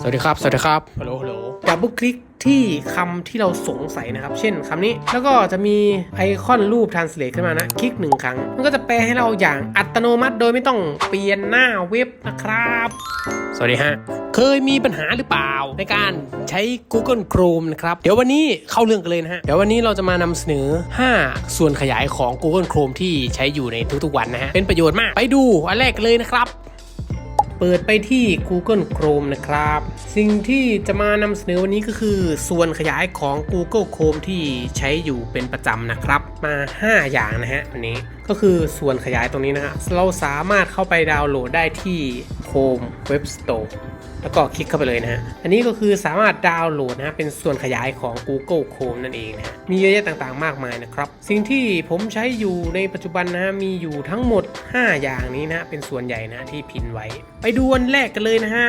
สวัสดีครับ สวัสดีครับ ฮัลโหล ฮัลโหล ดับเบิลคลิกที่คำที่เราสงสัยนะครับ เช่นคำนี้ แล้วก็จะมีไอคอนรูป translate ขึ้นมานะ คลิกหนึ่งครั้ง มันก็จะแปลให้เราอย่างอัตโนมัติโดยไม่ต้องเปลี่ยนหน้าเว็บนะครับ สวัสดีฮะ เคยมีปัญหาหรือเปล่าในการใช้ Google Chrome นะครับ เดี๋ยววันนี้เข้าเรื่องกันเลยนะฮะ เดี๋ยววันนี้เราจะมานำเสนอ 5 ส่วนขยายของ Google Chrome ที่ใช้อยู่ในทุกๆวันนะฮะ เป็นประโยชน์มาก ไปดูอันแรกกันเลยนะครับ เปิดไปที่ Google Chrome นะครับ สิ่งที่จะมานำเสนอวันนี้ก็คือ ส่วนขยายของ Google Chrome ที่ใช้อยู่เป็นประจำนะครับ มา 5 อย่างนะฮะวันนี้ก็คือส่วนขยายตรงนี้นะฮะเราสามารถเข้าไปดาวน์โหลดได้ที่ Chrome Web Store แล้วก็คลิกเข้าไปเลยนะฮะ อันนี้ก็คือสามารถดาวน์โหลดนะฮะเป็นส่วนขยายของ Google Chrome นั่นเองนะฮะมีเยอะแยะต่างๆ มากมายนะครับ สิ่งที่ผมใช้อยู่ในปัจจุบันนะฮะมีอยู่ทั้งหมด 5 อย่างนี้นะฮะเป็นส่วนใหญ่นะที่พินไว้ ไปดูอันแรกกันเลยนะฮะ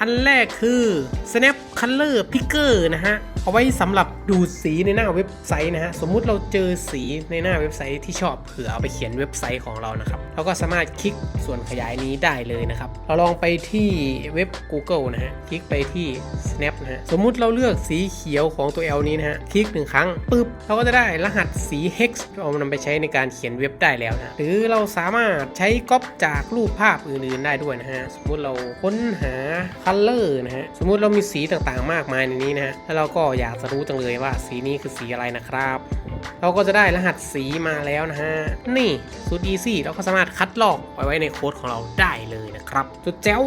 อันแรกคือ Snap Color Picker นะฮะ เอาไว้สำหรับดูสีในหน้าเว็บไซต์นะฮะ สมมุติเราเจอสีในหน้าเว็บไซต์ที่ชอบเผื่อเอาไปเขียนเว็บไซต์ของเรานะครับเราก็สามารถคลิกส่วนขยายนี้ได้เลยนะครับ เราลองไปที่เว็บ Google นะฮะ คลิกไปที่ Snap นะฮะ สมมุติเราเลือกสีเขียวของตัว L นี้นะฮะ คลิกหนึ่งครั้งปุ๊บ เราก็จะได้รหัสสี hex เอานำไปใช้ในการเขียนเว็บได้แล้วนะ หรือเราสามารถใช้ก๊อปจากรูปภาพอื่นๆได้ด้วยนะฮะ สมมุติเราค้นหา color นะฮะ สมมุติเรามีสีต่างๆมากมายในนี้นะฮะ แล้วเราก็อยากจะรู้จังเลยว่าสีนี้คือสีอะไรนะครับ เราก็จะได้รหัสสีมาแล้วนะฮะ นี่สุดอีซี่เราก็สามารถคัดลอกไว้ไว้ในโค้ดของเราได้เลยนะครับ สุดแจ๋ว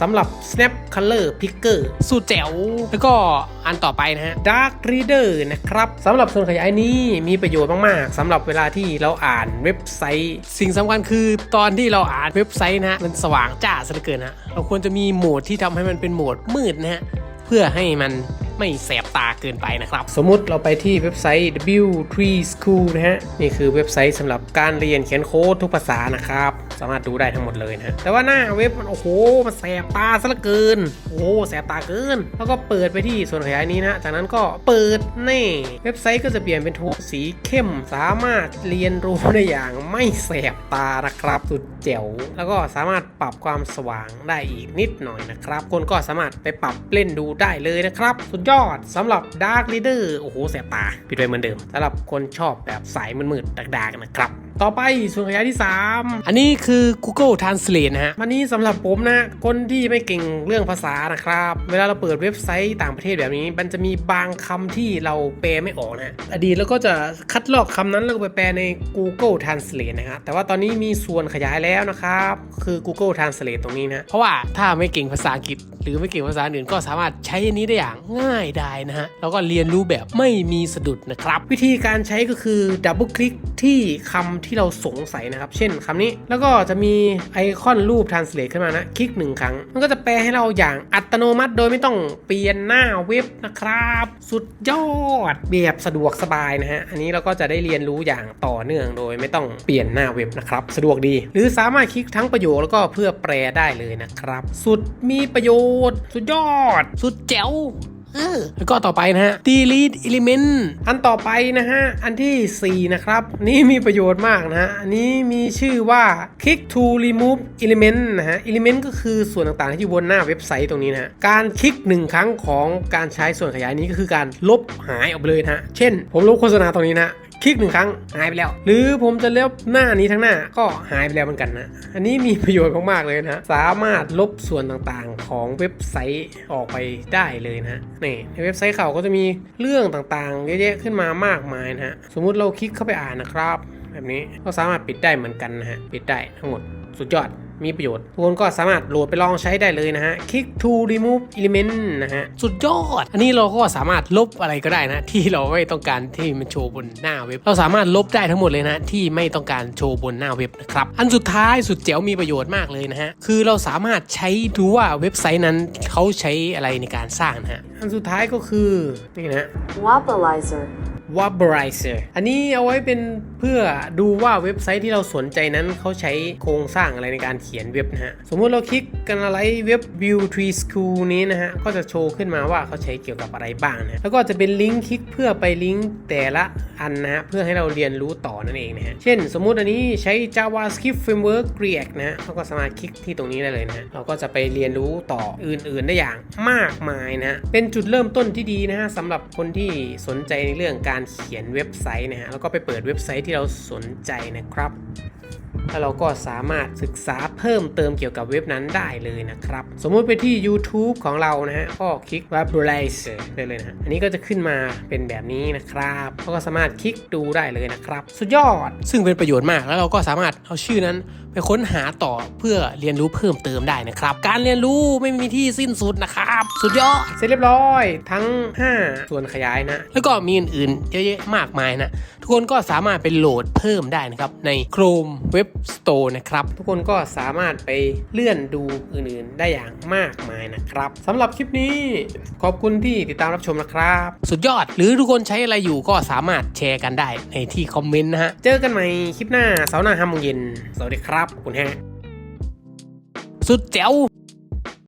สำหรับ Snap Color Picker สุดแจ๋วแล้วก็อันต่อไปนะฮะ Dark Reader นะครับสำหรับส่วนขยายนี้มีประโยชน์มากๆสำหรับเวลาที่เราอ่านเว็บไซต์ สิ่งสำคัญคือตอนที่เราอ่านเว็บไซต์นะฮะมันสว่างจ้าซะเหลือเกินฮะเราควรจะมีโหมดที่ทำให้มันเป็นโหมดมืดนะฮะเพื่อให้มัน ไม่แสบตาเกินไปนะครับ สมมุติเราไปที่เว็บไซต์ W3 School นะฮะ นี่คือเว็บไซต์สำหรับการเรียนเขียนโค้ดทุกภาษานะครับ สามารถดูได้ทั้งหมดเลยนะฮะแต่ว่าหน้าเว็บมันโอ้โหมันแสบตาซะเหลือเกิน โอ้โหแสบตาเกิน แล้วก็เปิดไปที่ส่วนขยายนี้นะจากนั้นก็เปิดนี่เว็บไซต์ก็จะเปลี่ยนเป็นโทนสีเข้มสามารถเรียนรู้ได้อย่างไม่แสบตานะครับสุดเจ๋วแล้วก็สามารถปรับความสว่างได้อีกนิดหน่อยนะครับ คนก็สามารถไปปรับเล่นดูได้เลยนะครับ สุดยอดสำหรับ Dark Reader โอ้โหแสบตา ปิดไว้เหมือนเดิมสำหรับคนชอบแบบสายมืดๆดักๆนะครับต่อไปส่วนขยายที่ 3 อันนี้คือ Google Translate นะฮะอันนี้สำหรับผมนะ คนที่ไม่เก่งเรื่องภาษานะครับ เวลาเราเปิดเว็บไซต์ต่างประเทศแบบนี้ มันจะมีบางคำที่เราแปลไม่ออกนะอดีตเราก็จะคัดลอกคำนั้นแล้วก็ไปแปลใน Google Translate นะฮะแต่ว่าตอนนี้มีส่วนขยายแล้วนะครับ คือ Google Translate ตรงนี้นะ เพราะว่าถ้าไม่เก่งภาษาอังกฤษ หรือไม่เก่งภาษาอื่นก็สามารถใช้อันนี้ได้อย่างง่ายดายนะฮะแล้วก็เรียนรู้แบบไม่มีสะดุดนะครับ วิธีการใช้ก็คือดับเบิลคลิกที่คำที่เราสงสัยนะครับ เช่นคำนี้ แล้วก็จะมีไอคอนรูป translate ขึ้นมานะ คลิกหนึ่งครั้ง มันก็จะแปลให้เราอย่างอัตโนมัติ โดยไม่ต้องเปลี่ยนหน้าเว็บนะครับ สุดยอดแบบสะดวกสบายนะฮะ อันนี้เราก็จะได้เรียนรู้อย่างต่อเนื่องโดยไม่ต้องเปลี่ยนหน้าเว็บนะครับ สะดวกดี หรือสามารถคลิกทั้งประโยคแล้วก็เพื่อแปลได้เลยนะครับ สุดมีประโยชน์ สุดยอด สุดแจ๋ว เออแล้วก็ต่อไปนะฮะ delete element อันต่อไปนะฮะ อันทีสี่ 4 นะครับ นี่มีประโยชน์มากนะฮะ อันนี้มีชื่อว่า click to remove element นะฮะ element ก็คือส่วนต่างๆ ที่อยู่บนหน้าเว็บไซต์ตรงนี้นะฮะ การคลิกหนึ่งครั้งของการใช้ส่วนขยายนี้ก็คือการลบหายออกไปเลยนะฮะ เช่น ผมลบโฆษณาตรงนี้นะฮะคลิกหนึ่งครั้งหายไปแล้ว หรือผมจะลบหน้านี้ทั้งหน้าก็หายไปแล้วเหมือนกันนะ อันนี้มีประโยชน์มากๆเลยนะ สามารถลบส่วนต่างๆ ของเว็บไซต์ออกไปได้เลยนะนี่ในเว็บไซต์เขาก็จะมีเรื่องต่างๆ เยอะแยะขึ้นมามากมายนะฮะสมมุติเราคลิกเข้าไปอ่านนะครับ แบบนี้ก็สามารถปิดได้เหมือนกันนะฮะปิดได้ทั้งหมดสุดยอด มีประโยชน์ ทุกคนก็สามารถโหลดไปลองใช้ได้เลยนะฮะ Click to remove element นะฮะ สุดยอด อันนี้เราก็สามารถลบอะไรก็ได้นะ ที่เราไม่ต้องการที่มันโชว์บนหน้าเว็บ เราสามารถลบได้ทั้งหมดเลยนะ ที่ไม่ต้องการโชว์บนหน้าเว็บนะครับ อันสุดท้ายสุดเจ๋วมีประโยชน์มากเลยนะฮะ คือเราสามารถใช้ดูว่าเว็บไซต์นั้นเขาใช้อะไรในการสร้างนะฮะ อันสุดท้ายก็คือนี่นะ w e b r i z e r อันนี้เอาไว้เป็นเพื่อดูว่าเว็บไซต์ที่เราสนใจนั้นเขาใช้โครงสร้างอะไรในการเขียนเว็บนะฮะ สมมุติเราคลิกกันอะไรเว็บ View Tree School นี้นะฮะ ก็จะโชว์ขึ้นมาว่าเขาใช้เกี่ยวกับอะไรบ้างนะแล้วก็จะเป็นลิงก์คลิกเพื่อไปลิงก์แต่ละอันนะฮะ เพื่อให้เราเรียนรู้ต่อนั่นเองนะฮะ เช่น สมมุติอันนี้ใช้ JavaScript Framework React นะฮะเราก็สามารถคลิกที่ตรงนี้ได้เลยนะฮะเราก็จะไปเรียนรู้ต่ออื่น ๆ ได้อย่างมากมายนะฮะเป็นจุดเริ่มต้นที่ดีนะฮะสำหรับคนที่สนใจในเรื่องการเขียนเว็บไซต์นะฮะแล้วก็ไปเปิดเว็บไซต์ที่เราสนใจนะครับ แล้วเราก็สามารถศึกษาเพิ่มเติมเกี่ยวกับเว็บนั้นได้เลยนะครับ สมมุติไปที่ YouTube ของเรานะฮะก็คลิก Web Browser ได้เลยนะอันนี้ก็จะขึ้นมาเป็นแบบนี้นะครับเราก็สามารถคลิกดูได้เลยนะครับ สุดยอด ซึ่งเป็นประโยชน์มากแล้วเราก็สามารถเอาชื่อนั้นไปค้นหาต่อเพื่อเรียนรู้เพิ่มเติมได้นะครับ การเรียนรู้ไม่มีที่สิ้นสุดนะครับ สุดยอด เสร็จเรียบร้อย ทั้ง 5 ส่วนขยายนะ แล้วก็มีอื่นๆเยอะแยะมากมายนะ ทุกคนก็สามารถไปโหลดเพิ่มได้นะครับ ใน Chrome Web Store นะครับ ทุกคนก็สามารถไปเลื่อนดูอื่นๆ ได้อย่างมากมายนะครับสำหรับคลิปนี้ขอบคุณที่ติดตามรับชมนะครับ สุดยอดหรือทุกคนใช้อะไรอยู่ก็สามารถแชร์กันได้ในที่คอมเมนต์นะฮะ เจอกันใหม่คลิปหน้าเสาร์หน้าห้าโมงเย็นสวัสดีครับคุณฮะสุดแจ๋ว